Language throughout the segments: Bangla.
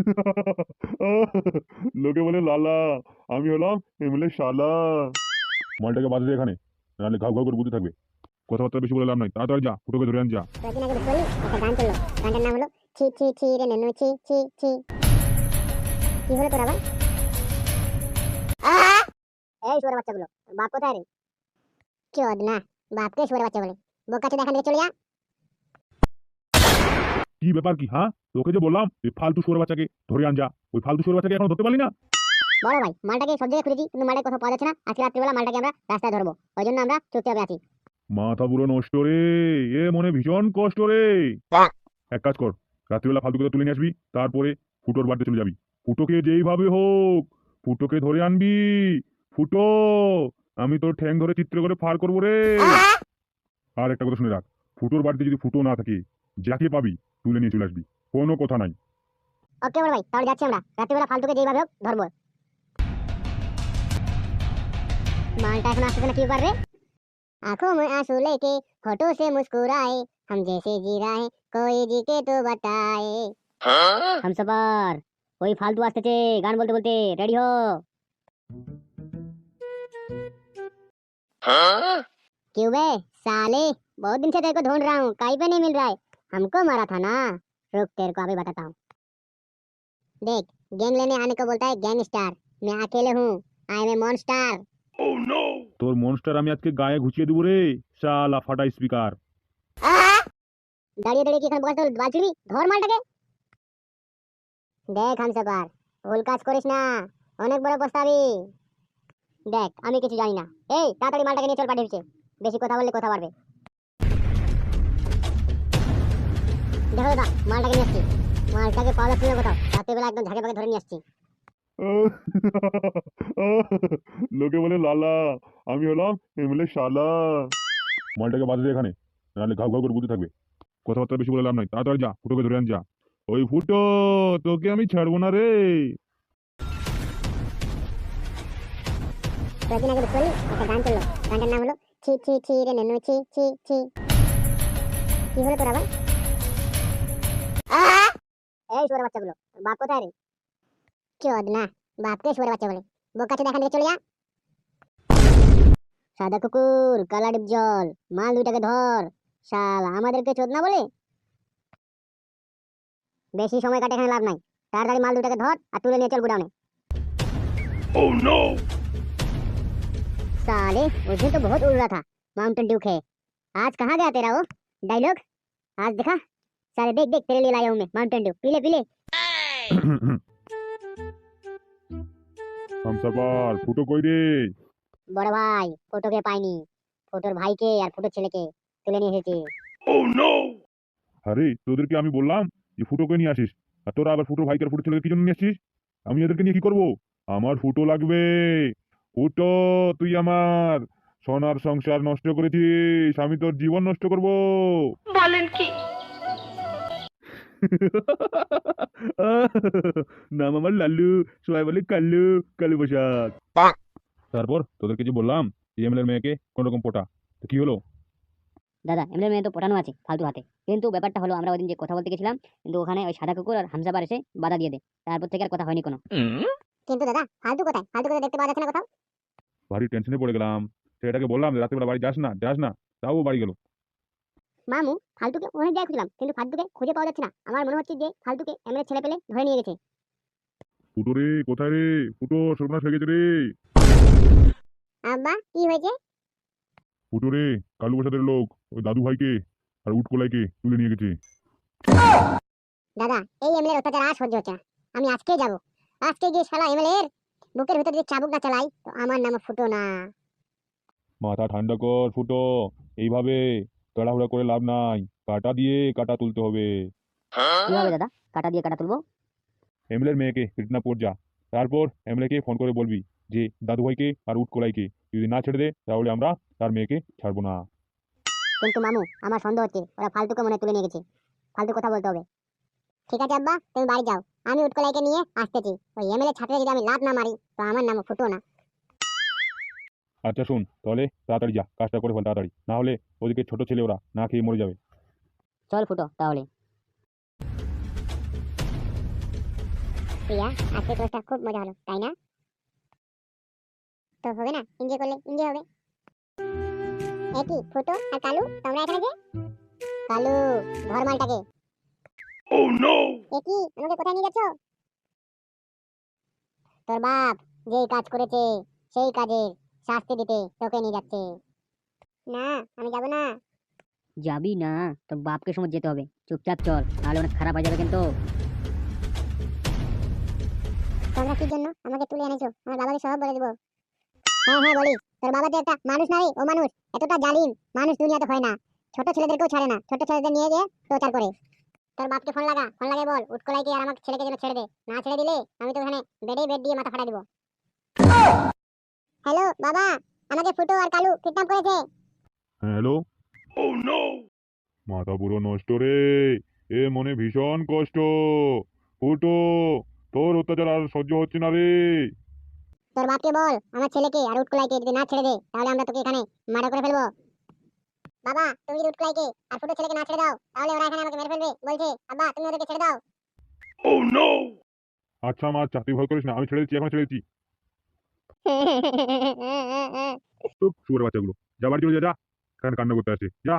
লোকে বলে, লালা, আমি হলাম এমএলএ শালা। মালটাকে বাদ দে এখানে, নাহলে ঘাউ ঘাউ করে বুঝতে থাকবে। কথাবার্তা বেশি বলে লাভ নাই, তাড়াতাড়ি যা, ফুটোকে ধরে আন, যা। কয়েকদিন আগে পারলি একটা গান চলল গানটার নাম হলো, ছি ছি ছি রে নেনু, ছি ছি ছি। কি হলো তোর আবার? এই বাচ্চাগুলো, বাপ কোথায় রে? চোদ না বাপকে শুয়ার বাচ্চা বলে। বোকাচ্ছে দেখান থেকে চলে যা। কি ব্যাপার কি হ্যাঁ? তোকে যে বললাম এই ফালতু শুয়োর বাচ্চাকে ধরে আন যা। ওই ফালতু শুয়োর বাচ্চাকে এখন ধরতে পারলি না? বড় ভাই মালটাকে সব জায়গায় খুঁজেছি কিন্তু মালটাকে কোথাও পাওয়া যাচ্ছে না। আজকে রাত্রিবেলা মালটাকে আমরা রাস্তায় ধরবো। ওই জন্য আমরা চুপচাপে আছি। মাথা পুরো নষ্ট রে এ মনে ভীষণ কষ্ট রে। এক কাজ কর রাত্রিবেলা ফালতু তুলে নিয়ে আসবি তারপরে ফুটোর বাড়িতে চলে যাবি। ফুটোকে যেইভাবে হোক ফুটোকে ধরে আনবি। ফুটো আমি তোর ঠ্যাং ধরে চিত্র করে ফার করব রে। আর একটা কথা শুনে রাখ ফুটোর বাড়িতে যদি ফুটো না থাকে যাকে পাবি? তুলে নিয়ে চলে আসবি কোনো কথা নাই ওকে বড় ভাই তাহলে যাচ্ছি আমরা রাত্রিবেলা ফালতুকে যেইভাবে হোক ধরবো मालटा এখন আসছে না কি ব্যাপার রে आंखों में आंसू लेके होठों से मुस्कुराए हम जैसे जी रहे हैं कोई जी के तो बताए हम सफर ওই ফালতু আসতেছে গান বলতে বলতে রেডি হো क्यों बे साले बहुत दिन से तेरे को ढूंढ रहा हूँ कहीं पे नहीं मिल रहा है हमको मारा था ना रुक तेरे को अभी बताता हूँ देख गैंग लेने आने को बोलता है गैंगस्टर मैं अकेले हूँ आई एम ए मॉन्स्टर তোর মনস্টার আমি আজকে গায়ে ঘুচিয়ে দেবো রে শালা ফাটা স্পিকার দাঁড়িয়ে দাঁড়িয়ে কি এখানে বসে বাজবি ধর মালটাকে দেখ হামসাপার ভুল কাজ করিস না অনেক বড় পস্তাবি দেখ আমি কিছু জানি না এই তাড়াতাড়ি মালটাকে নিয়ে চল পাঠিয়েছে বেশি কথা বললে কথা বাড়বে দেখো দাদা মালটাকে নিয়ে আসছি। মালটাকে পাওয়া যাচ্ছে না কোথাও রাত্রিবেলা একদম ঝাঁকে পাকে ধরে নিয়ে আসছি। লোকে বলে লালা আমি হলাম এমএলএ শালা। মালটাকে এখানে নাহলে ঘাউ ঘাউ করে বুঝতে থাকবে। কথাবার্তা বেশি বলে লাভ নাই তাড়াতাড়ি যা ফুটোকে ধরে আন যা। ওই ফুটো তোকে আমি ছাড়বো না রে। কয়েকদিন আগে পারলি? একটা গান চলল গানটার নাম হলো ছি ছি ছি রে নেনু ছি ছি ছি। কি হলো তোর আবার! এই শুয়ার বাচ্চাগুলো তোর বাপ কোথায় রে চোদ না বাপকে শুয়ার বাচ্চা বলে বোকাচ্ছে দেখান থেকে চলে যা সাদা কুকুর কালা ডিপ জল মাল দুইটাকে ধর শাল আমাদেরকে চোদ না বলে বেশি সময় কাটে এখানে লাভ নাই তাড়াতাড়ি মাল দুটাকে ধর আর তুলে নিয়ে চল গুডাউনে साले उस दिन तो बहुत उड़ रहा था माउंटेन ड्यू है आज कहाँ गया तेरा वो डायलॉग आज दिखा साले देख देख तेरे लिए लाया हूँ मैं माउंटेन ड्यू पीले पीले হামসাপার ফুটো কই রে বড় ভাই ফটোকে পাইনি ফটোর ভাইকে আর ফটোর ছেলেকে তুলে নিয়ে এসেছি আরে তোদেরকে আমি বললাম যে ফুটোকে নিয়ে আসিস আর তোরা আবার ফুটো ভাইকে আর ফুটো ছেলেকে কি জন্য নিয়ে আসছিস আমি এদেরকে নিয়ে কি করব আমার ফুটো লাগবে ফুটো তুই আমার সোনার সংসার নষ্ট করেছিস আমি তোর জীবন নষ্ট করব বলেন কি নাম আমার লাল্লু সবাই বলে কাল্লু কালু প্রসাদ তারপর তোদেরকে যে বললাম এমএলএর মেয়েকে কোন রকম পোটা তো কি হলো দাদা এমনি মেয়ে তো পটানো আছে ফালতু হাতে কিন্তু ব্যাপারটা হলো আমরা ওইদিন যে কথা বলতে গেছিলাম কিন্তু ওখানে ওই সাদা কুকুর আর হামজাবার এসে বাধা দিয়ে দেয় তারপর থেকে আর কথা হয়নি কোনো কিন্তু দাদা ফালতু কোথায় ফালতু কোথায় দেখতে পাওয়া যাচ্ছে না কোথাও ভারী টেনশনে পড়ে গেলাম সেটাকে বললাম রাত্রিবেলা বাড়ি যাস না যাস না তাও বাড়ি গেল মামু ফালতুকে অনেক জায়গায় খুঁজলাম কিন্তু ফালতুকে খুঁজে পাওয়া যাচ্ছে না। আমার মনে হচ্ছে যে ফালতুকে এমএলএ ছেলে পেলে ধরে নিয়ে গেছে। ফুটো রে কোথায় রে? ফুটো সর্বনাশ হয়ে গেছে রে। আব্বা কি হয়েছে? ফুটো রে কালু প্রসাদের লোক ওই দাদু ভাইকে আর উটকলাইকে তুলে নিয়ে গেছে। দাদা এই এমএলএর অত্যাচার আর সহ্য হচ্ছে না। আমি আজকে যাব। আজকে গিয়ে শালা এমএলএ এর বুকের ভিতর যদি চাবুক না চালাই তো আমার নাম ফুটো না। মাথা ঠান্ডা কর ফুটো এইভাবে তাড়াহুড়া করে লাভ নাই। কাটা দিয়ে কাটা তুলতে হবে। কীভাবে দাদা? কাটা দিয়ে কাটা তুলবো? এমএলএর মেয়েকে কৃষ্ণাপুর যা। তারপর এমএলএকে ফোন করে বলবি যে দাদু ভাইকে আর উটকলাইকে যদি না ছেড়ে দে তাহলে আমরা তার মেয়েকে ছাড়বো না। কিন্তু মামু আমার সন্দেহ হচ্ছে ওরা ফালতুকে মনে তুলে নিয়ে গেছে। ফালতু কথা বলতে হবে। ঠিক আছে আব্বা তুমি বাড়ি যাও। আমি উৎকলাইকে নিয়ে আসতেছি। ওই এমএলএ ছাত্রে যদি আমি লাভ না মারি তো আমার নাম ফুটো না। আচ্ছা শোন তাহলে তাড়াতাড়ি যা কাজটা করে ফেল তাড়াতাড়ি। না হলে ওদিকে ছোট ছেলে ওরা না খেয়ে মরে যাবে। চল ফুটো তাহলে। প্রিয়া আজকে ক্লাসটা খুব মজা হলো তাই না? তো হবে না? এনজয় করলে এনজয় হবে। একই ফুটো আর কালু তোমরা এখানে যে? কালু ধর মালটাকে। Oh no! একই আমাকে কোথায় নিয়ে যাচ্ছ? তোর বাপ যেই কাজ করেছে সেই কাজের। শাস্তি দিতে তোকে নিয়ে যাচ্ছে। না আমি যাব না। যাবি না তোর বাপকে সময় যেতে হবে। চুপচাপ চল নাহলে অনেক খারাপ হয়ে যাবে কিন্তু। তোমরা কি জন্য আমাকে তুলে এনেছো? আমার বাবাকে সব বলে দেবো। হ্যাঁ হ্যাঁ বলি। তোর বাবা তো একটা মানুষ না ও মানুষ। এতটা জালিম মানুষ দুনিয়াতে হয় না। ছোট ছেলেদেরকেও ছাড়ে না। ছোট ছেলেদের নিয়ে গিয়ে প্রচার করে। তোর বাপকে ফোন লাগা ফোন লাগিয়ে বল উৎকলাইকে আর আমার ছেলেকে যেন ছেড়ে দে। না ছেড়ে দিলে আমি তো ওখানে বেডেই বেড দিয়ে মাথা ফাটা দিব। হ্যালো বাবা আমাকে ফুটো আর কালু কিডন্যাপ করেছে। হ্যাঁ হ্যালো। Oh no! মাথা পুরো নষ্ট রে। এ মনে ভীষণ কষ্ট। ফুটো তোর অত্যাচার আর সহ্য হচ্ছে না রে। তোর বাপকে বল আমার ছেলেকে আর উৎকলাইকে যদি না ছেড়ে দে তাহলে আমরা তোকে এখানে মার্ডার করে ফেলব। বাবা তুমি যদি উৎকলাইকে আর ফুটো ছেলেকে না ছেড়ে দাও তাহলে ওরা এখানে আমাকে মেরে ফেলবে বলছে আব্বা তুমি ওদেরকে ছেড়ে দাও। Oh no! আচ্ছা মা তুই ভয় করিস না আমি ছেড়ে দিচ্ছি এখন ছেড়ে দিচ্ছি। চুপ শুয়োর বাচ্চাগুলো যা বাড়ি চলে যা যা এখানে কান্না করতে আসে যা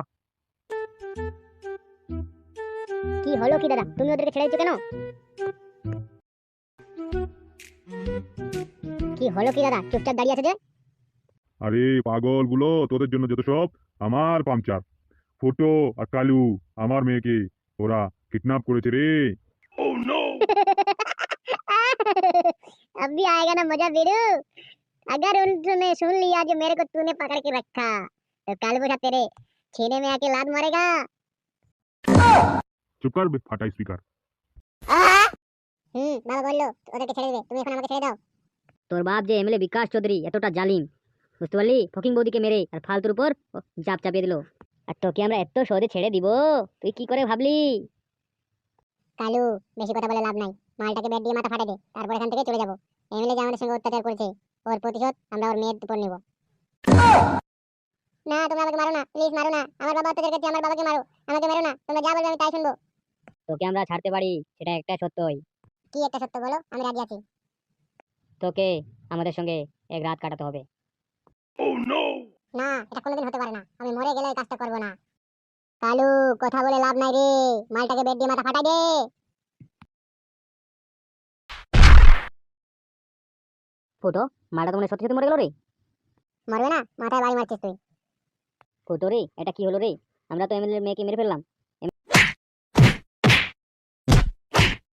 কি হলো কি দাদা তুমি ওদেরকে ছেড়ে দিচ্ছ কেন কি হলো কি দাদা চুপচাপ দাঁড়িয়ে আছে যে আরে পাগল গুলো তোদের জন্য যত সব আমার পাংচার ফুটো আর কালু আমার মেয়েকে ওরা কিডন্যাপ করেছে রে अब भी आएगा ना मजा वीरू अगर उन्होंने सुन लिया जो मेरे को तूने पकड़ के रखा तो कल बुझा तेरे छीने में आके लात मारेगा চুপ কর বে, ফাটা স্পিকার হুম বাবা বললো ওদেরকে ছেড়ে দেবে তুমি এখন আমাকে ছেড়ে দাও তোর বাপ যে এমএলএ বিকাশ চৌধুরী এতটা জালিম বুঝতে পারলি ফকিং বৌদিকে মেরে আর ফালতুর উপর ও চাপ চাপিয়ে দিল আর তোকে আমরা এত সহজে ছেড়ে দিব তুই কি করে ভাবলি কালু বেশি কথা বলে লাভ নাই মালটাকে ব্যাট দিয়ে মাথা ফাটা দে তারপর এখান থেকে চলে যাবো এমএলএ যে আমাদের সঙ্গে অত্যাচার করেছে ওর প্রতিশোধ আমরা ওর মেয়ের উপর নেব। না তোমরা আমাকে মারো না প্লিজ মারো না। আমার বাবা অত্যাচার করছে আমার বাবাকে মারো। আমাকে মারো না তোমরা যা বলবে আমি তাই শুনব। তোকে আমরা ছাড়তে পারি সেটা একটা সত্যই। কি একটা সত্য বলো? আমি রাজি আছি। তোকে আমাদের সঙ্গে এক রাত কাটাতে হবে। না এটা কোনোদিন হতে পারে না। আমি মরে গেলে এই কাজটা করব না। কালু কথা বলে লাভ নাই রে। মালটাকে বেড দিয়ে মাথা ফাটাই দে। ফুটো মাটা তো মনে সত্যি সত্যি মরে গেল রে? মরবে না মাথায় বাড়ি মারছিস তুই। ফুটো রে এটা কি হলো রে? আমরা তো এমএলএ মেয়েকে মেরে ফেললাম।